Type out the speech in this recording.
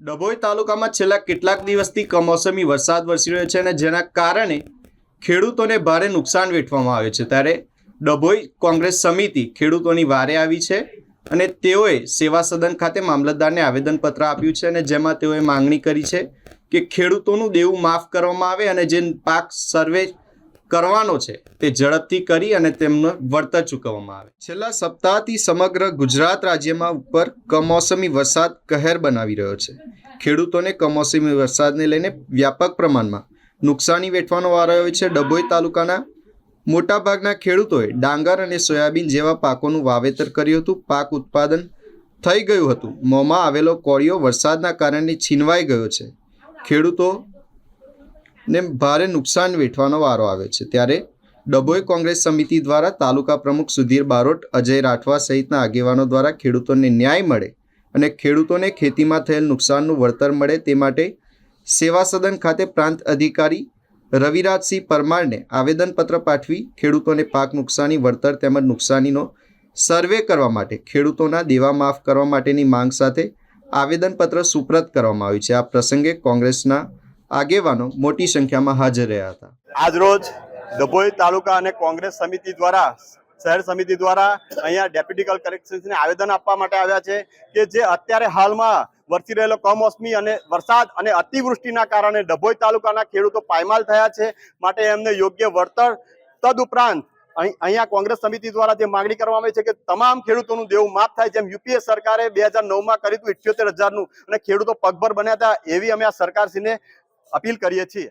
ડભોઈ તાલુકામાં છેલ્લા કેટલાક દિવસથી કમોસમી વરસાદ વરસી રહ્યો છે અને જેના કારણે ખેડૂતોને ભારે નુકસાન વેઠવામાં આવે છે. ત્યારે ડભોઈ કોંગ્રેસ સમિતિ ખેડૂતોની વારે આવી છે અને તેઓએ સેવા સદન ખાતે મામલતદારને આવેદનપત્ર આપ્યું છે અને જેમાં તેઓએ માંગણી કરી છે કે ખેડૂતોનું દેવું માફ કરવામાં આવે અને જે પાક સર્વે કરવાનો છે. તે ઝડપથી કરી અને તેમનો વળતર ચૂકવવામાં આવે. છેલ્લા સપ્તાહથી સમગ્ર ગુજરાત રાજ્યમાં ઉપર કમોસમી વરસાદ કહેર બનાવી રહ્યો છે. ખેડૂતોને કમોસમી વરસાદને લઈને વ્યાપક પ્રમાણમાં નુકસાની વેઠવાનો વારો આવ્યો છે. ડભોઈ તાલુકાના મોટાભાગના ખેડૂતોએ ડાંગર અને સોયાબીન જેવા પાકોનું વાવેતર કર્યું હતું. પાક ઉત્પાદન થઈ ગયું હતું. મોંમાં આવેલો કોળિયો વરસાદના કારણે છીનવાઈ ગયો છે. ખેડૂતો ને ભારે નુકસાન વેઠવાનો વારો આવે છે. ત્યારે ડભોઈ કોંગ્રેસ સમિતિ દ્વારા તાલુકા પ્રમુખ સુધીર બારોટ, અજય રાઠવા સહિતના આગેવાનો દ્વારા ખેડૂતોને ન્યાય મળે અને ખેડૂતોને ખેતીમાં થયેલ નુકસાનનું વળતર મળે તે માટે સેવા સદન ખાતે પ્રાંત અધિકારી રવિરાજસિંહ પરમારને આવેદનપત્ર પાઠવી ખેડૂતોને પાક નુકસાની વળતર તેમજ નુકસાનીનો સર્વે કરવા માટે ખેડૂતોના દેવા માફ કરવા માટેની માંગ સાથે આવેદનપત્ર સુપ્રત કરવામાં આવ્યું છે. આ પ્રસંગે કોંગ્રેસના આગેવાનો મોટી સંખ્યામાં હાજર રહ્યા હતા. આજરોજ ડભોઈ તાલુકા અને કોંગ્રેસ સમિતિ દ્વારા, શહેર સમિતિ દ્વારા અહીંયા ડેપ્યુટી કલેક્ટરને આવેદન આપવા માટે આવ્યા છે કે જે અત્યારે હાલમાં વરસી રહેલો કમોસમી અને વરસાદ અને અતિવૃષ્ટિના કારણે ડભોઈ તાલુકાના ખેડૂતો પાયમાલ થયા છે. માટે એમને યોગ્ય વળતર તદુપરાંત અહીં- અહીંયા કોંગ્રેસ સમિતિ દ્વારા જે માંગણી કરવામાં આવી છે કે તમામ ખેડૂતોનું દેવું માફ થાય જેમ યુપીએ સરકારે બે હજાર નવમાં કર્યું હતું, ઇઠ્યોતેર હજારનું અને ખેડૂતો પગભર બન્યા હતા એવી અમે આ સરકારશ્રીને અપીલ કરીએ છીએ